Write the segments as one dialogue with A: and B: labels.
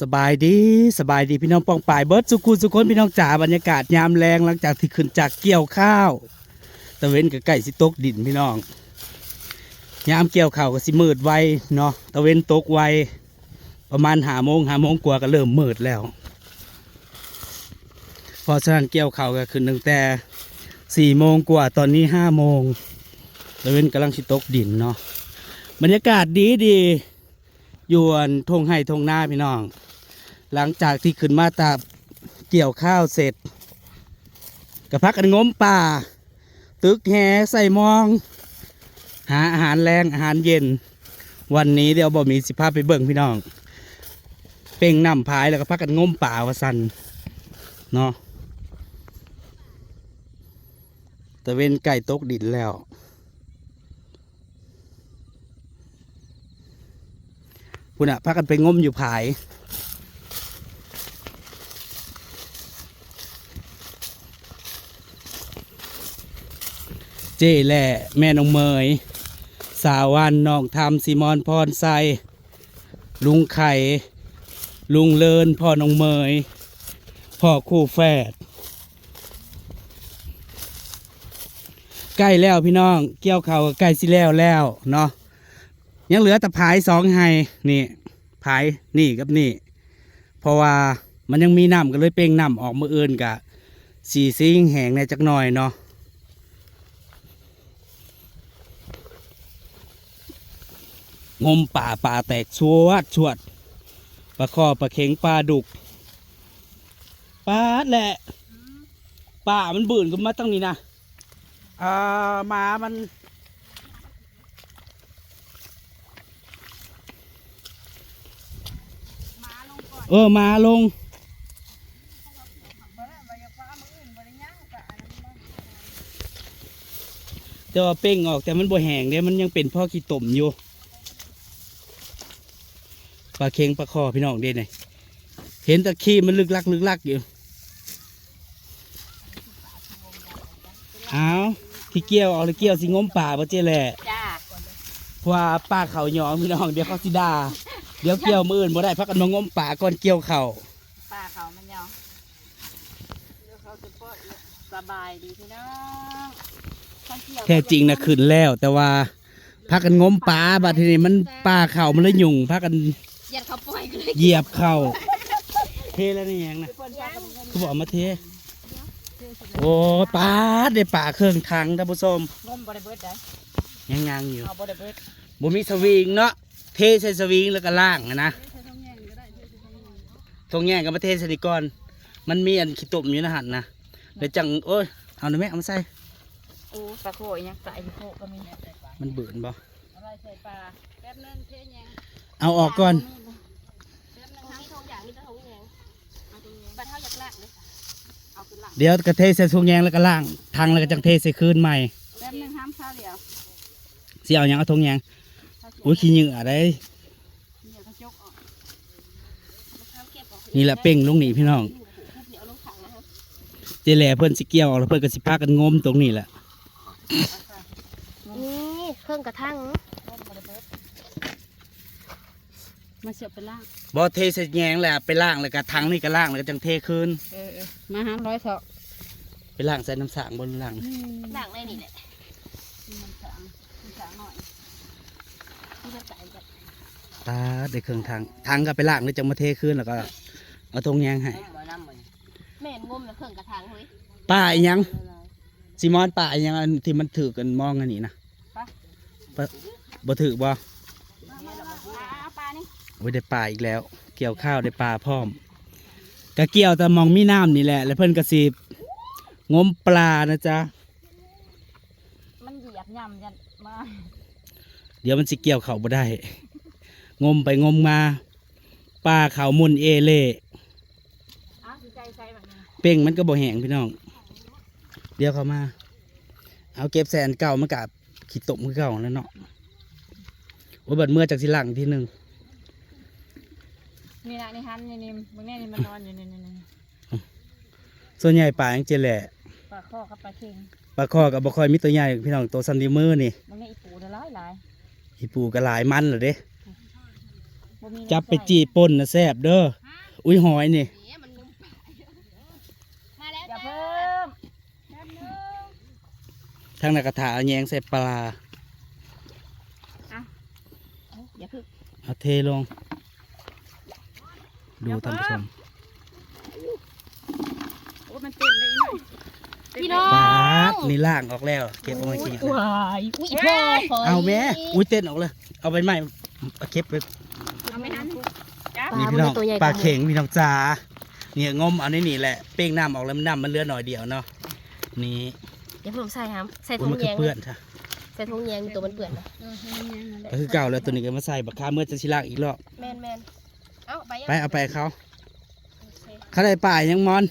A: สบายดีสบายดีพี่น้องปองป่ายเบิร์ดสุกุสุคนพี่น้องจ๋าบรรยากาศยามแรงหลังจากที่ขึ้นจากเกี่ยวข้าวตะเวนกับไก่สิตกดินพี่น้อง ยามเกี่ยวข้าวก็สิมืดไวเนาะตะเวนตกไวประมาณหาโมงหาโมงกว่าก็เริ่มมืดแล้วเพอฉะนั้นเกี่ยวข้าวก็ขึ้นตั้งแต่สี่โมงกว่าตอนนี้ห้าโมงตะเวนกำลังสิตกดินเนาะบรรยากาศดีดีอยวนทงไห้ทงหน้าพี่น้อง หลังจากที่ขึ้นมาตาเกี่ยวข้าวเสร็จก็พักกันงมป่า ตึกแหใส่มอง หาอาหารแรงอาหารเย็น วันนี้เดี๋ยวบ่มีสิภาพไปเบิ่งพี่น้อง เป่งน้ำพายแล้วก็พักกันงมป่าวาสันเนาะตะเวนไก่ตกดินแล้วพุ่นอะพักกันไปงมอยู่ผาย เจแหล่แม่น้องเมย สาวันน้องทำซีมอนพรไซลุงไข่ ลุงเลินพ่อน้องเมย พ่อคู่แฝดใกล้แล้วพี่น้อง เกี่ยวเขาใกล้สิแล้วแล้วเนาะยังเหลือแต่พายสองไฮนี่พายนี่กับนี่ เพราะว่ามันยังมีน้ำก็เลยเป่งน้ำออกมืออื่นกะสีซิงแหงในจักหน่อยเนาะ งมป่าป่าแตกชวดชวดปลาคอปลาเข็งปลาดุกปลาแหละป่ามันบื่นกันมาตั้งนี้นะอ่าหมามันเออมาลงแต่ว่าเป้งออกแต่มันบ่แห้งเนี่ยมันยังเป็นพ่อขี้ต่มอยู่ ปลาเค็งปลาคอพี่น้องเด่นยเห็นตะขี้มันลึกลักลึกลักอยู่เอาที่เกี่ยวเอาเลยเกี่ยวสิงมป่าปะเจ๊แหละ
B: จ้า
A: เพราะว่าป้าเขาหยองพี่น้องเดี๋ยวเขาสิดาเดี๋ยวเกี่ยวมืออื่นบ่ได้พักกันมางมป่าก่อนเกี่ยวเข่า
B: ป้าเขามันยองเดี๋ยวเขาจะปล่อยสบายดีพี่น้องท่องเที่ยว
A: แท้จริงนะขึ้นแล้ว แต่ว่าพักกันงมป่าบัดทีนี้มันป่าเข่ามันเลยยุ่งพักกัน
B: ยันเขาปล่อยกันเลย
A: เหยียบเข่าเทแล้วนี่ยังนะคือบอกมาเท โอ้ยป่าดได้ป่าเครื่องทังท่านผู้ชม
B: งมบริเบิดได้
A: ยังยังอยู่
B: เอาบริเบิด
A: บ่มีสวิงเนาะเทใส่สวิงแล้วก็ล่างอะนะทงแย่งกับมาเทใส่นี่ก่อนมันมีอันขี้ตุ่มอยู่นะหันนะเดี๋ยวจังโอ้ยเอาหน่อยไหมเอามาใส่
B: โอ้ปลาโขยเนี่ยปลาไอ้โขก็มี
A: มันเบื่อบ่
B: อะไรใส่ปลาแป๊บนึงเทยัง
A: เอาออกก่อน
B: แป๊บนึงทั้งทงอย่างนี้จะทงยังเอาตรงนี้ปลาเท่าอยากลากเลยเอาขึ้นหลัง
A: เดี๋ยวกระเทใส่ทงแยงแล้วก็ล่างทางแล้วก็จังเทใส่คืนใหม่
B: แป๊บนึงห้ามข้าวเดียว
A: สิเอาหยังเอาทงแยงอุ้ยขี้เหงื่อได้
B: เดี๋ยวเขาจกออกเขาเก็บออก
A: นี่แหละเป่งลงนี่พี่น้อง
B: เดี๋ยวลงถังนะครับ
A: เจแหล่เพิ่นสิเกี่ยวออกแล้วเพิ่นก็สิพากันงมตรงนี้แหละ
C: นี่เครื่องกระทั่ง
B: มาเสียบไปล่าง
A: บ่เทใส่แยงแหละไปล่างแล้วก็ทางนี่ก็ล่างแล้วก็จังเทคืน
B: เออมาห้ามร้อยเถอะ
A: ไปล่างใส่น้ำสางบนล่าง
B: ล่างได้นี่แหละมันสางมันสางหน่อยที่จะใส่แบบ
A: ตาได้เครื่องทางทางก็ไปล่างแล้วจังมาเทคืนแล้วก็เอาทงแยงให้
C: แม่นงมแล้วเครื่องกระทั่งเฮ้ย
A: ป้าอีหยังซิมอนป้าอีหยังอันที่มันถือกันมองอันนี้นะปะบ่ถือบ่
B: ปลาปลานี่
A: โอ้ยได้ปลาอีกแล้ว เกี่ยวข้าวได้ปลาพร้อมก็เกี่ยวแต่มองมีน้ำนี่แหละ แล้วเพิ่นก็สิงมปลานะจ๊ะ
B: มันเหยียบย่ำยันมา
A: เดี๋ยวมันสิเกี่ยวเขาบ่ได้ งมไปงมมาปลาเขามุนเอเล่
B: อ้าวใจใจแบบนี้
A: เป่งมันก็บ่แห้งพี่น้อง เดี๋ยวเขามา เอาเก็บแสนเก่ามากับขี้ตมคือเก่าแล้วเนาะโอ้ยบัดเมื่อจากสิหลังทีหนึ่ง
B: นี่นะนี่ฮันนี่นี่มึงเนี่ยนี่มันนอนอยู่นี่นี่นี่
A: ส่วนใหญ่ปลาอย่างเจแหละ
B: ปลาข้อกับปลาเค็ง
A: ปลาคอกับบ่คอยมีตัวใหญ่พี่น้องตัวซันดิมือนี่
B: มึงเนี่ยอีปูเดี๋ยวร้ายหลาย
A: อีปูก็หลายมันเหรอเด้
B: บ่มี
A: จับไปจีป่นนะแซ่บเด้อ
B: ฮะ
A: อุ้ยหอยนี่
C: เนี่ยมันงมปลามาแล้ว
B: อย่า
C: จ้า
B: เพิ่มแป๊บนึง
A: ทางนักกระถาเอาแยงใส่ปลา
B: อย่าเพิ่ง
A: เอาเทลง ดูท่านผู้ชม
B: โอ้มันเต็มเลยหน่อย
C: พี่น้อง
A: ปาดนี่ล่างออกแล้ว เก็บเอาไว้กิน
B: ว้าย
C: อุ้ยพ่อข
A: เอาแม่อุ้ยเต้นออกเลย เอาไปไหมเอาเก็บไป
B: เอาไม่ทันจ้า
A: นี่พี่น้องปลาเข็งพี่น้องจ๋าเนี่ยงมเอาในนี่แหละ เป้งน้ำออกแล้วมันน้ำมันเหลือหน่อยเดียวเนาะ นี่
C: เดี๋ยวผมใส่ครับใส่
A: อุ้
C: ถุ
A: ย
C: ง
A: มัน
C: แย
A: คืองเปื้อนค่ะ
C: ใส่ถุงแยงตัวมันเปื่อนนะ
A: ก็คือเก่าแล้วตัวนี้ก็มาใส่บักคาเมื่อจะชิลากอีกรอบ
C: แมนแมน เอาไปยัง
A: ไปเอาไปให้เขา
C: โอเค
A: เขาได้ป่ายังมอน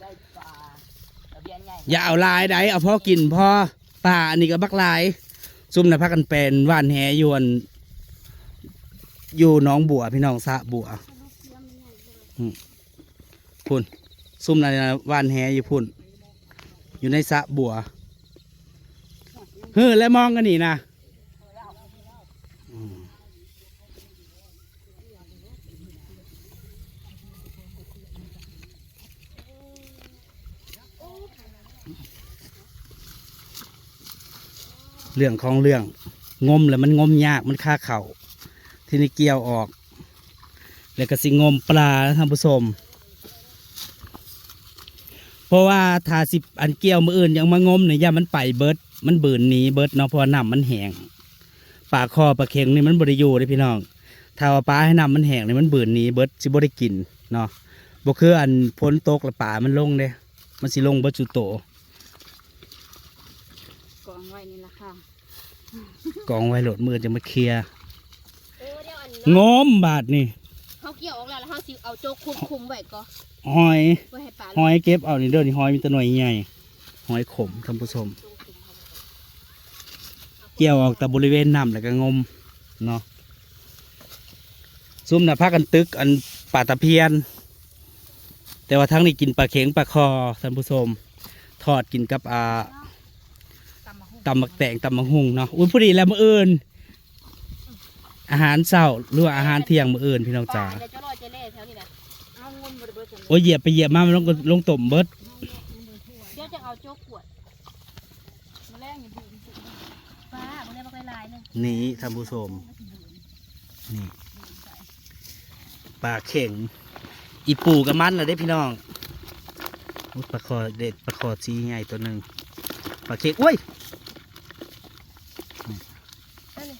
B: ได้ปลาตะเบียนใหญ่
A: อย่าเอาลายใดเอาพ่อกินพ่อป่าอันนี้ก็บักลาย ซุ่มนะพักกันเป็นว่านแหยวน อยู่หน้องบัวพี่น้องสะบัวอืมพุ่นซุ่มนะว่านแหอยู่พุ่น อยู่ในสระบัวเฮ้อแล้วมองกันนี่นะ เรื่องของเรื่อง งมแล้วมันงมยากมันค่าเข่าที่นี่เกี่ยวออก แล้วก็สิงมปลาท่านผู้ชมเพราะว่าถ้าสิบอันเกี่ยวมืออื่นยังมางมเนี่ยย่ามันไปเบิดมันบืนหนีเบิดเนาะเพราะน้ำมันแห้งปลาคอปลาเค็งนี่มันบริยูเด้อพี่น้องถ้าว่าปลาให้น้ำมันแห้งนี่มันบืนหนีเบิดสิบ่ได้กินเนาะบ่คืออันพ้นตกแล้วปลามันลงเด้มันสิลงเบิดจุโต
B: กองไว้นี่ละค่ะ
A: กองไว้โหลดมือจะมาเคลียร์
C: เออเดี๋ยวอัน
A: ง
C: นี้
A: มบาทนี่
C: เขาเกี่ยวออกแล้วแล้วเขาสิเอาโจ๊กคุมคุมไว้ก็
A: หอย
C: ไว้ให้ปลา
A: หอยเก็บเอานี่เด้อนี่หอยมีแตัวหน่อยใหญ่หอยขมท่านผู้ชมเกี่ยวออกแต่บริเวณน้ำแล้วก็งมเนาะซุ่มน่ะพากันตึกอันป่าตะเพียน แต่ว่าทั้งนี้กินปลาเข็งปลาคอท่านผู้ชมทอดกินกับอ่า
B: ตำมะฮุ่ง
A: ตำมักแตงตำมักหุ่งเนาะอุ้ยพอดีแล้วมื้ออื่น อาหารเช้าหรือว่าอาหารเที่ยงมื้ออื่นพี่น้อง
C: ปลา
A: จ๋า
C: เดี๋ยวจะรอเจเล่แถวนี้นะ
B: เอางมบริเบิดจัง
A: โอ้ยเหยียบไปเหยียบมามันลงลงต่มเบิด
C: เดี๋ยวจะเอาโจ๊กขวด
B: มาแรงอย่างดี
C: ปลามันได้มาไกลายหนึง
A: นี่ท่านผู้ชมนี่ปลาเข่ง อีปูกับมันนะเด้พี่น้องอุ๊ยปลาคอเด็ดปลาคอซีใหญ่ตัวหนึ่งปลาเข่งอุ้ย
C: นั่นนี่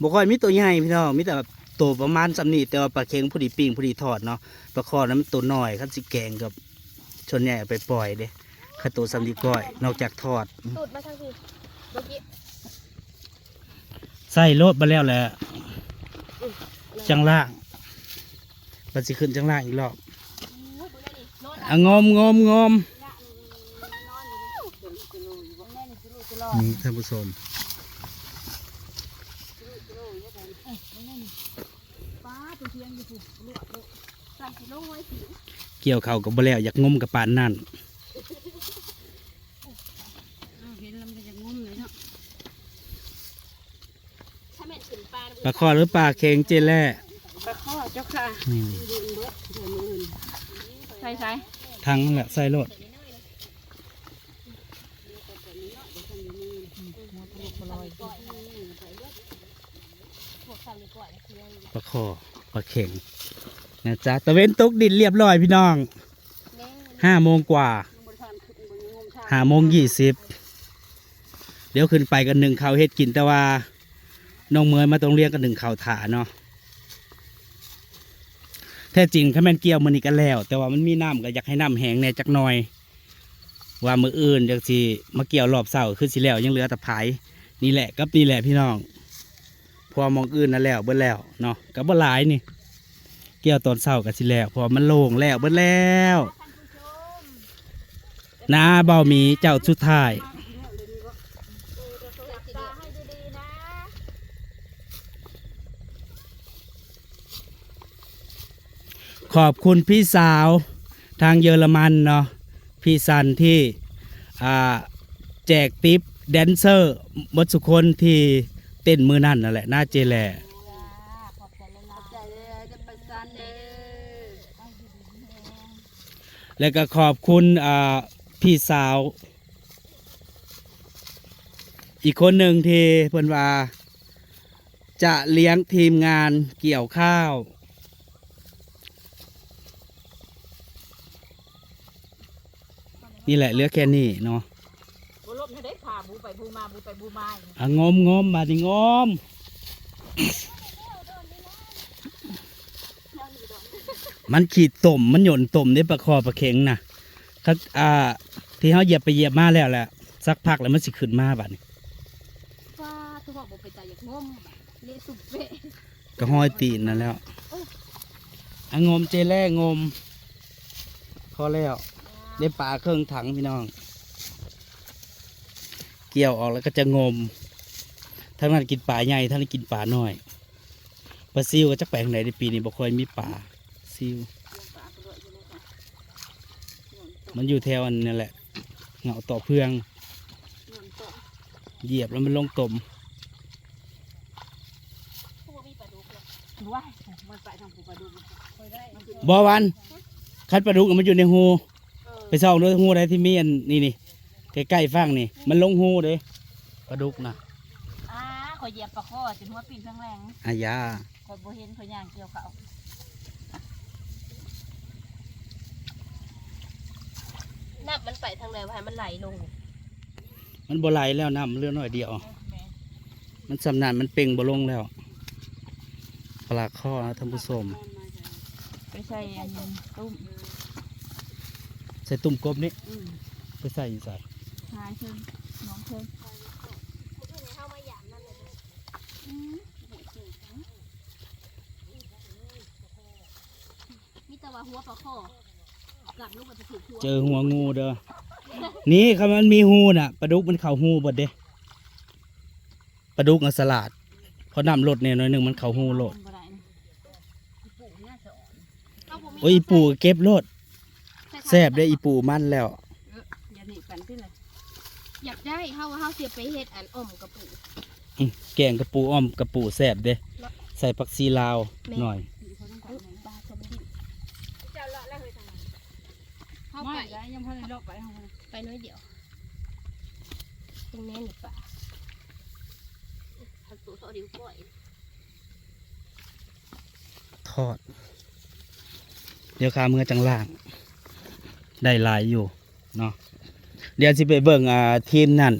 A: บ่ค่อยมีตัวใหญ่พี่น้องมีแต่แบบตัวประมาณสำนีแต่ว่าปลาเข่งผู้ดีปิ้งผู้ดีทอดเนาะปลาคอนั้นมันตัวน้อยคันสิแกงกับชนใหญ่เอาไปปล่อยเด้ข้าตัวสำนีก้อย นอกจากทอด
C: ตูดมาทางที่เมื่อกี้
A: ใส่โลดมาแล้วแหละจังล่างมันสิขึ้นจังล่างอีกรอบ
C: อุ้ยตัวนี้นอน
A: อะงมงมงมนี่ท่านผู้ชม
B: ป้าตัว เทียงอยู่ถูกลวกเลย
C: ใส่สีลงไว้สี
A: เกี่ยวเขากับบ่แล้วอยากงมกับปานนั่น
B: เอาเห็นแล้วมันก็จะงมเลยเนาะ
C: ถ้าแม่นขึ้นปลา
A: ปลาคอหรือปลาเค็งเจแล่
B: ปลาข้อเจ้าค่ะ
A: นี่
B: ใส่ใส่
A: ทั้งแหละใส่โลด
C: พวกสั่งดีกว่านะคือ
A: ปลาคอ ปลาเค็งนะจ๊ะตะเว้นตกดินเรียบร้อยพี่น้อง
C: แม่
A: ห้าโมงกว่า
B: บริษัทคือบริงมชา
A: ห้าโมงยี่สิบเดี๋ยวขึ้นไปกันหนึ่งข้าวเฮ็ดกินแต่ว่าน้องเมยมาตรงเรียงกันหนึ่งข้าวถาเนาะแท้จริงข้าแม่นเกี่ยวมันนี่กันแล้ว แต่ว่ามันมีน้ำก็อยากให้น้ำแห้งแหน่จักหน่อย ว่ามืออื่นจังสิมาเกี่ยวรอบเสาร์ขึ้นสิแล้วยังเหลือแต่ผายนี่แหละกับนี่แหละพี่น้องเพ อมองอื่นนั่นแล้วเบิ้แล้วเนาะกับบ่หลายนี่ เกี่ยวตอนเสาร์กับสิแล้วพอมันโล่งแล้วเบิ้แล้วนาเบามีเจ้าสุดท้ายขอบคุณพี่สาวทางเยอรมันเนาะพี่ซันที่แจกติปแดนเซอร์มดสุกคนที่ ต้นมือนั่นนั่นแหละหน้าเจแหละ
C: ขอบใจเลย
B: ขอบใจเลยจะประสานเด้อ
A: แล้วก็ขอบคุณอ่าพี่สาว อีกคนหนึ่งที่เพิ่นว่า จะเลี้ยงทีมงานเกี่ยวข้าว นี่แหละเหลือกแค่นี้เนาะ
B: บุลบให้ได้ผ่า บูไปบูมาบูไปบูมาอย่างนี้
A: อะงมงมมาดิงมมันขีดต่มมันหย่นต่มได้ประคอประเข็งนะเขาอ่า ที่เขาเหยียบไปเหยียบมาแล้วแหละสักพักแล้วมันสิขึ้นมาบัดนี้
C: ว่าทุกคนบอกไปตายอยากงมเละสุบเปะ
A: ก็ห้อยตีนนั่นแล้วอะงมเจแร่งม พอแล้วได้ปลาเครื่องถังพี่น้องเกี่ยวออกแล้วก็จะงม ทั้งนั้นกินปลาใหญ่ทั้งนั้นกินปลาน้อยปลาซิวก็จะแปลงไหนในปีนี้บ่ค่อยมีปลาซิวมันอยู่แถวอันนี้แหละเหงาต่อเพื่องเหยียบแล้วมันลงตม
C: พวกมีปลา
B: วันไปทางปูปลาดุก
C: เคยได้
A: บอวันคัดปลาดุกมันอยู่ในหูไปซ่องด้วยหูได้ที่มีอันนี่นี่ ใกล้ๆฟังนี่ มันลงหูเด้ปลาดุกนะ
B: อ่าขอยเหยียบปลาข้อจนหัวปีนข้างแรง
A: อายา
B: ขอยโบเห็นขอยย่างเกี่ยวเขา
C: นับมันไปทางไหนวะให้มันไหลลง
A: มันบ่ไหลแล้วน้ำมันเหลือน้อยเดียว
B: แม่
A: มันสำนานมันเป่งบ่ลงแล้วปลาข้อนะท่านผู้ชม
B: ไปใส่อันนี้ตุ้ม
A: ใส่ตุ่มกบนี่
B: อืม
A: ไปใส่อยู่ใส่
B: หายเชิงน้องเชิง
C: เข้ามาหยามนั่นเลยมีแต่ว่าหัวปลาข้อกลับลูกมันจะถือหัว
A: เจอหัวงูเด้อ นี่คำมันมีหูน่ะปลาดุกมันเข่าหูบดเด้ปลาดุกน่ะสลัดพอน้ำลดเนี่ยหน่อยหนึ่งมันเข่าหูโลด
B: บ่ได้นะ
C: เอาผมมี
A: โอ้ยอีปู่เก็บโลดแซบได้ออีปู่มันแล้ว
B: อย่าหนีกันที่เลย
C: อยากได้เฮาว่าเฮาเสียไปเฮ็ดอันอ่อมกับปู
A: อื้อแกงกระปูอ้อมกระปูแซบเด้ใส่ผักซีลาวหน่อย
B: ปลาจะไม่
C: เจ้าละแล้วเฮ้ยทางนั้นเฮา
B: ไม่
C: ไป
B: ได้ยังพันในโลกไปห้องมัน
C: ไปน้อยเดียว ตรงแน่นี่ป่าทันตัวเขาดิ้วปล่อย
A: ทอด เดี๋ยวข้ามือจังล่าง ได้หลายอยู่เนาะ เดี๋ยวสิไปเบิ่งอ่าทีมนั่น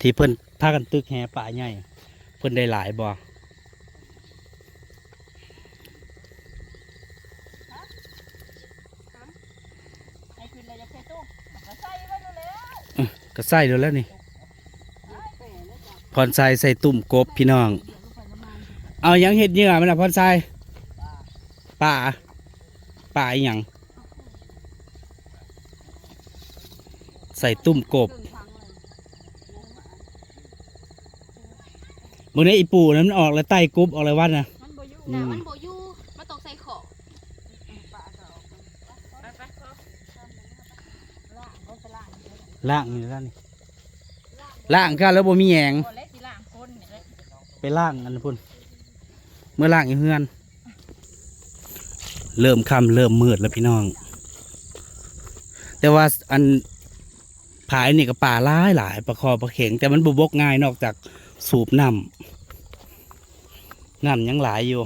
A: ที่เพิ่นพากันตึกแห่ป่าใหญ่เพิ่นได้หลายบ่
B: อ้คืนเลยจะใส่ตู้ก็ใส่ไว้แล้ว
A: ก็ใส่เดี๋ยวแล้วนี่พรใสใส่ตุ่มกบพี่น้อง เอายังเห็ดเยื่อมันละพรใสป่าป่าอหยัง ใส่ตุ่มกบ
B: ครึ่งทางเลย
A: มื่อนี้อีปูนั้นมันออกแล้วไต่กรุ๊บออกเลยวัดนะ
B: มันบ่อยู่
A: อื
C: น่ะ
A: ม
C: มันโบอยู่มันต้องใส่ของ
B: ปลาก็ออกไปไปครับล่างก็ไปล่าง
A: ล่างนี่ล่างนี่ล่างกันแล้วบ่มีแหยง
B: คนเล็กสิล่างคนเนี่ยเลย
A: ไปล่างอันนั้นพุ่นเมื่อล่างอีเฮือน เริ่มค่ำเริ่มมืดแล้วพี่น้อง แต่ว่าอัน ผายนี่ก็ป่าหลายหลายประคอประเข็ง แต่มันบุบกง่ายนอกจากสูบน้ำน้ำยังหลายอยู่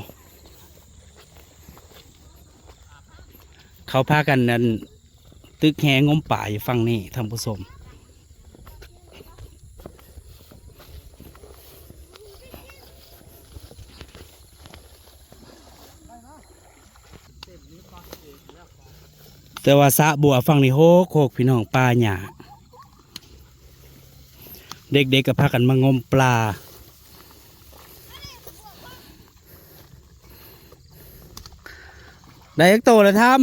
A: เขาพากันนั่นตึกแหงมป่าอยู่ฝั่งนี้ท่านผู้ชมแต่ว่าสะบัวฝั่งนี้โฮกโคกพี่น้องปลาหยา เด็กๆก็พากันมางมปลา ได้ยักโตแล้วทำ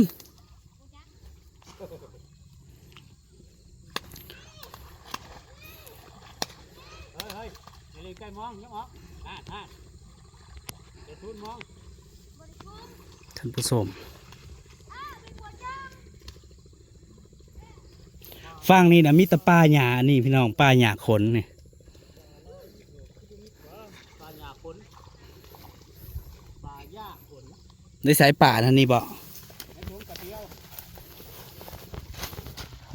A: ท่านผู้ชม ฟังนี่นะมีแต่ป้าหยานี่พี่น้องป้าหยาขนนี่ป้าหยาขนป้าหยาขนได้สายป่าท่านนี่บอก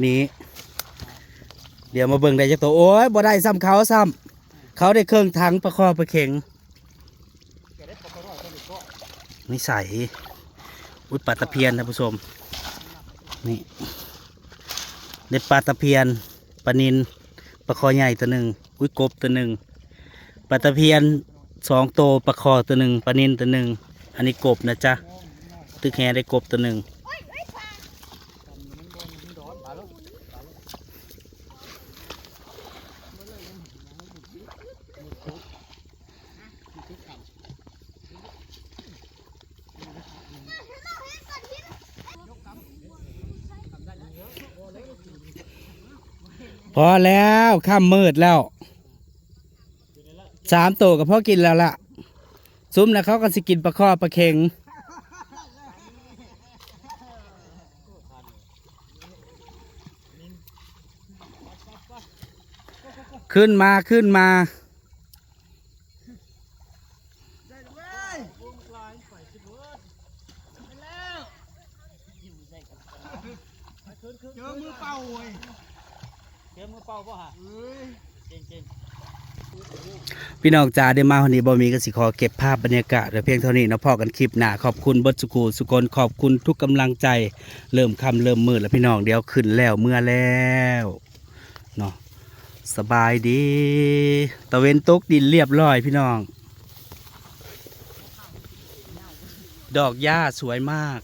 A: นี้เดี๋ยวมาเบิ่งได้จักตัวโอ้ยบ่ได้ซ้ำเขาซ้ำเขาได้เครื่องทังประคอประเข็งนิสัยอุดปลาตะเพียนท่านผู้ชมนี่ ได้ปลาตะเพียนปลานินปลาคอใหญ่ตัวหนึ่งอุ้ยกบตัวหนึ่งปลาตะเพียนสองโตวปลาคอตัวหนึ่งปลานินตัวหนึ่งอันนี้กบนะจ๊ะตึกแฮได้กบตัวหนึ่ง พอแล้วข้ามมืดแล้วสามตัวกับพ่อกินแล้วล่ะ ซุ้มนะเขาก็สิกินปลาข้อปลาเค็งขึ้นมาขึ้นมา
D: เจอมือเป่าเว้ย
A: พี่ พี่น้องจ๋าได้มาวันนี้บ่มีก็สิขอเก็บภาพบรรยากาศเพียงเท่านี้นะพอกันคลิปหน้าขอบคุณบดสุกูสุกลขอบคุณทุกกำลังใจ เริ่มคำเริ่มมืดแล้วพี่น้องเดี๋ยวขึ้นแล้วเมื่อแล้วเนาะสบายดี ตะเวนตกดินเรียบร้อยพี่น้อง ดอกหญ้าสวยมาก